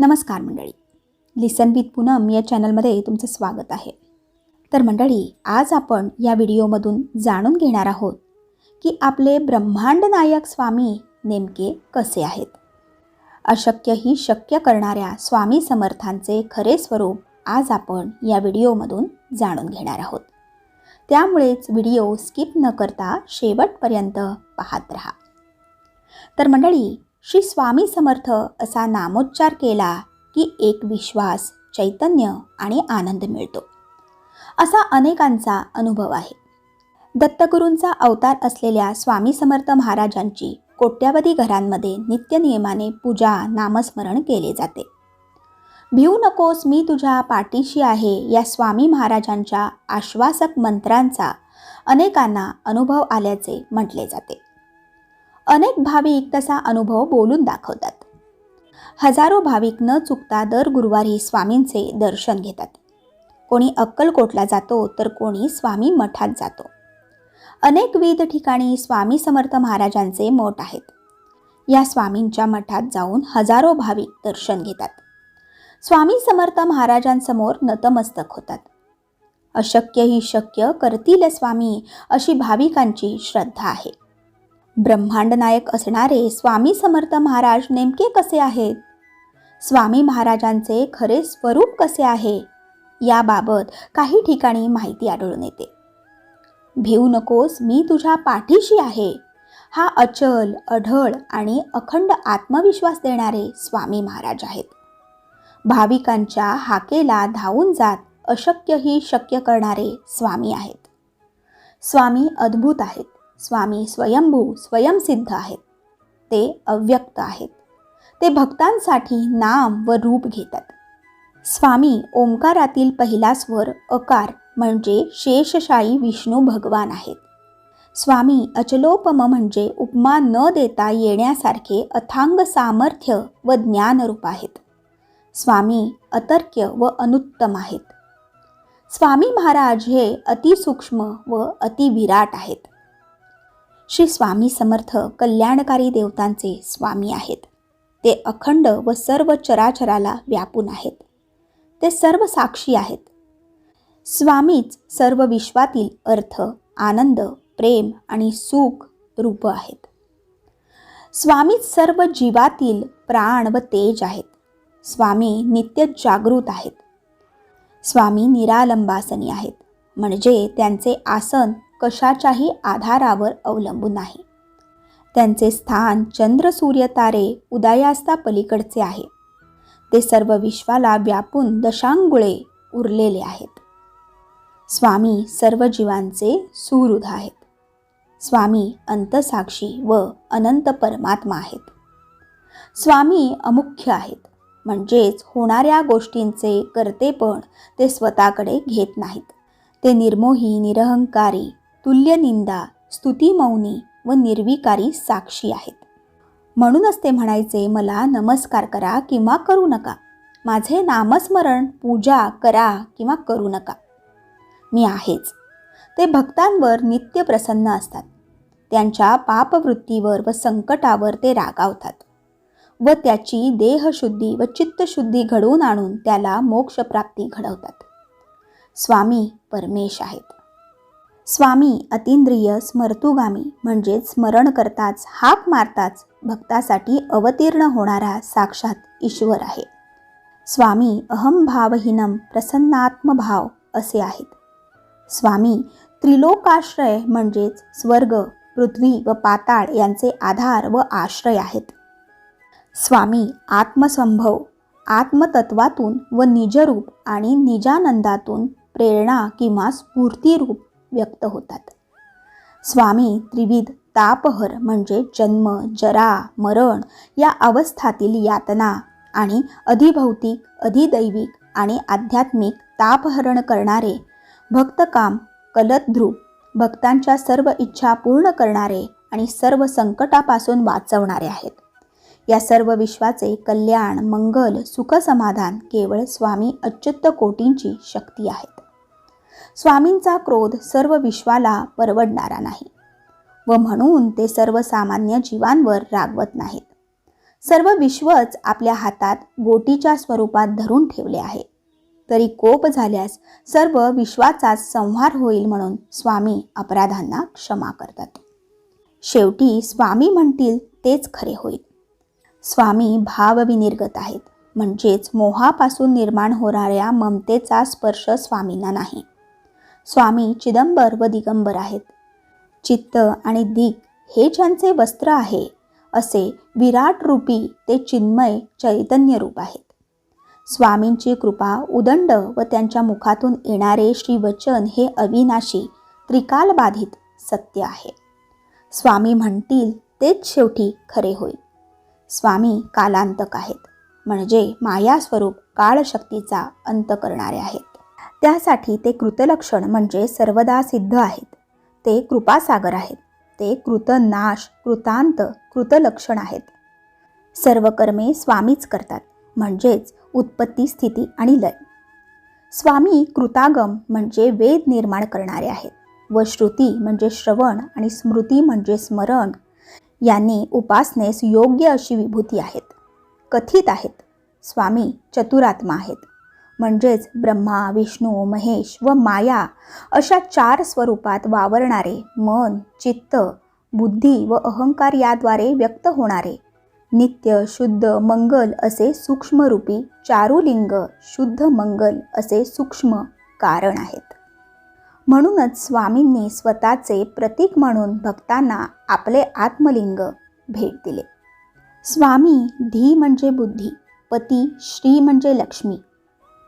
नमस्कार मंडळी. लिसन विथ पूनम या चॅनलमध्ये तुमचं स्वागत आहे. तर मंडळी आज आपण या व्हिडिओमधून जाणून घेणार आहोत की आपले ब्रह्मांड नायक स्वामी नेमके कसे आहेत. अशक्य ही शक्य करणाऱ्या स्वामी समर्थांचे खरे स्वरूप आज आपण या व्हिडिओमधून जाणून घेणार आहोत. त्यामुळेच व्हिडिओ स्किप न करता शेवटपर्यंत पाहत रहा. तर मंडळी श्री स्वामी समर्थ असा नामोच्चार केला की एक विश्वास चैतन्य आणि आनंद मिळतो. असा अनेकांचा अनुभव आहे. दत्तगुरूंचा अवतार असलेल्या स्वामी समर्थ महाराजांची कोट्यावधी घरांमध्ये नित्यनियमाने पूजा नामस्मरण केले जाते. भिऊ नकोस मी तुझ्या पाठीशी आहे या स्वामी महाराजांच्या आश्वासक मंत्रांचा अनेकांना अनुभव आल्याचे म्हटले जाते. अनेक भाविक तसा अनुभव बोलून दाखवतात. हजारो भाविक न चुकता दर गुरुवारी स्वामींचे दर्शन घेतात. कोणी अक्कलकोटला जातो तर कोणी स्वामी मठात जातो. अनेक विविध ठिकाणी स्वामी समर्थ महाराजांचे मठ आहेत. या स्वामींच्या मठात जाऊन हजारो भाविक दर्शन घेतात. स्वामी समर्थ महाराजांसमोर नतमस्तक होतात. अशक्य ही शक्य करतील स्वामी अशी भाविकांची श्रद्धा आहे. ब्रह्मांड नायक असणारे स्वामी समर्थ महाराज नेमके कसे आहेत? स्वामी महाराजांचे खरे स्वरूप कसे आहे? याबाबत काही ठिकाणी माहिती आढळून येते. भिवू नकोस मी तुझ्या पाठीशी आहे हा अचल अढळ आणि अखंड आत्मविश्वास देणारे स्वामी महाराज आहेत. भाविकांच्या हाकेला धावून जात अशक्यही शक्य करणारे स्वामी आहेत. स्वामी अद्भुत आहेत. स्वामी स्वयंभू स्वयंसिद्ध आहेत. ते अव्यक्त आहेत. ते भक्तांसाठी नाम व रूप घेतात. स्वामी ओंकारातील पहिला स्वर अकार म्हणजे शेषशाही विष्णू भगवान आहेत. स्वामी अचलोपम म्हणजे उपमा न देता येण्यासारखे अथांग सामर्थ्य व ज्ञानरूप आहेत. स्वामी अतर्क्य व अनुत्तम आहेत. स्वामी महाराज हे अतिसूक्ष्म व अतिविराट आहेत. श्री स्वामी समर्थ कल्याणकारी देवतांचे स्वामी आहेत. ते अखंड व सर्व चराचराला व्यापून आहेत. ते सर्व साक्षी आहेत. स्वामीच सर्व विश्वातील अर्थ आनंद प्रेम आणि सुख रूप आहेत. स्वामीच सर्व जीवातील प्राण व तेज आहेत. स्वामी नित्य जागृत आहेत. स्वामी निरालंबासनी आहेत. म्हणजे त्यांचे आसन कशाच्याही आधारावर अवलंबून नाही. त्यांचे स्थान चंद्र सूर्य तारे उदयास्ता पलीकडचे आहे. ते सर्व विश्वाला व्यापून दशांगुळे उरलेले आहेत. स्वामी सर्व जीवांचे सुहृद आहेत. स्वामी अंतसाक्षी व अनंत परमात्मा आहेत. स्वामी अमुख्य आहेत. म्हणजेच होणाऱ्या गोष्टींचे कर्तेपण ते स्वतःकडे घेत नाहीत. ते निर्मोही निरहंकारी तुल्यनिंदा स्तुतिमौनी व निर्विकारी साक्षी आहेत. म्हणूनच ते म्हणायचे मला नमस्कार करा किंवा करू नका. माझे नामस्मरण पूजा करा किंवा करू नका. मी आहेच. ते भक्तांवर नित्य प्रसन्न असतात. त्यांच्या पापवृत्तीवर व संकटावर ते रागावतात. व त्याची देहशुद्धी व चित्तशुद्धी घडवून आणून त्याला मोक्षप्राप्ती घडवतात. स्वामी परमेश आहेत. स्वामी अतिंद्रिय स्मर्तुगामी म्हणजेच स्मरण करताच हाक मारताच भक्तासाठी अवतीर्ण होणारा साक्षात ईश्वर आहे. स्वामी अहमभावहीनम प्रसन्नात्मभाव असे आहेत. स्वामी त्रिलोकाश्रय म्हणजेच स्वर्ग पृथ्वी व पाताळ यांचे आधार व आश्रय आहेत. स्वामी आत्मसंभव आत्मतत्वातून व निजरूप आणि निजानंदातून प्रेरणा किंवा स्फूर्तीरूप व्यक्त होतात. स्वामी त्रिविध तापहर म्हणजे जन्म जरा मरण या अवस्थातील यातना आणि अधिभौतिक अधिदैविक आणि आध्यात्मिक तापहरण करणारे भक्तकाम कलतध्रुव भक्तांच्या सर्व इच्छा पूर्ण करणारे आणि सर्व संकटापासून वाचवणारे आहेत. या सर्व विश्वाचे कल्याण मंगल सुखसमाधान केवळ स्वामी अच्युत कोटींची शक्ती आहेत स्वामींचा क्रोध सर्व विश्वाला परवडणारा नाही व म्हणून ते सर्वसामान्य जीवांवर रागवत नाहीत. सर्व विश्वच आपल्या हातात गोटीच्या स्वरूपात धरून ठेवले आहे. तरी कोप झाल्यास सर्व विश्वाचा संहार होईल म्हणून स्वामी अपराधांना क्षमा करतात. शेवटी स्वामी म्हणतील तेच खरे होईल. स्वामी भावविनिर्गत आहेत. म्हणजेच मोहापासून निर्माण होणाऱ्या ममतेचा स्पर्श स्वामींना नाही. स्वामी चिदंबर व दिगंबर आहेत. चित्त आणि दिग हे ज्यांचे वस्त्र आहे असे विराट रूपी ते चिन्मय चैतन्य रूप आहेत. स्वामींची कृपा उदंड व त्यांच्या मुखातून येणारे श्रीवचन हे अविनाशी त्रिकालबाधित सत्य आहे. स्वामी म्हणतील तेच शेवटी खरे होईल स्वामी कालांतक आहेत म्हणजे मायास्वरूप काळशक्तीचा अंत करणारे आहेत. त्यासाठी ते कृतलक्षण म्हणजे सर्वदा सिद्ध आहेत. ते कृपासागर आहेत. ते कृतनाश कृतांत कृतलक्षण आहेत. सर्व कर्मे स्वामीच करतात. म्हणजेच उत्पत्ती स्थिती आणि लय. स्वामी कृतागम म्हणजे वेद निर्माण करणारे आहेत. व श्रुती म्हणजे श्रवण आणि स्मृती म्हणजे स्मरण. यांनी उपासनेस योग्य अशी विभूती आहेत. कथित आहेत. स्वामी चतुरात्मा आहेत. म्हणजेच ब्रह्मा विष्णू महेश व माया अशा चार स्वरूपात वावरणारे मन चित्त बुद्धी व अहंकार याद्वारे व्यक्त होणारे. नित्य शुद्ध मंगल असे सूक्ष्मरूपी चारुलिंग शुद्ध मंगल असे सूक्ष्म कारण आहेत. म्हणूनच स्वामींनी स्वतःचे प्रतीक म्हणून भक्तांना आपले आत्मलिंग भेट दिले. स्वामी धी म्हणजे बुद्धी पती श्री म्हणजे लक्ष्मी.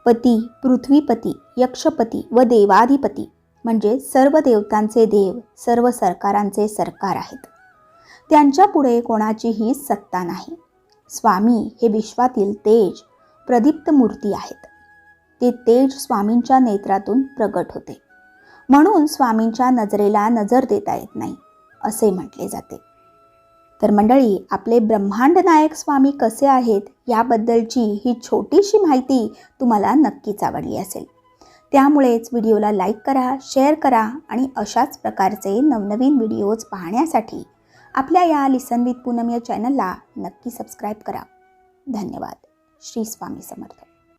पती पृथ्वीपती यक्षपती व देवाधिपती म्हणजे सर्व देवतांचे देव सर्व सरकारांचे सरकार आहेत. त्यांच्या पुढे कोणाचीही सत्ता नाही. स्वामी हे विश्वातील तेज प्रदीप्त मूर्ती आहेत. ते तेज स्वामींच्या नेत्रातून प्रगट होते. म्हणून स्वामींच्या नजरेला नजर देता येत नाही असे म्हटले जाते. तर मंडळी आपले ब्रह्मांड नायक स्वामी कसे आहेत? याबद्दलची ही छोटीशी माहिती तुम्हाला नक्कीच आवडली असेल. त्यामुळेच व्हिडिओला लाईक करा शेअर करा आणि अशाच प्रकारचे नवनवीन व्हिडिओज पाहण्यासाठी आपल्या या लिसन विथ पूनम या चॅनलला नक्की सबस्क्राईब करा. धन्यवाद. श्री स्वामी समर्थ.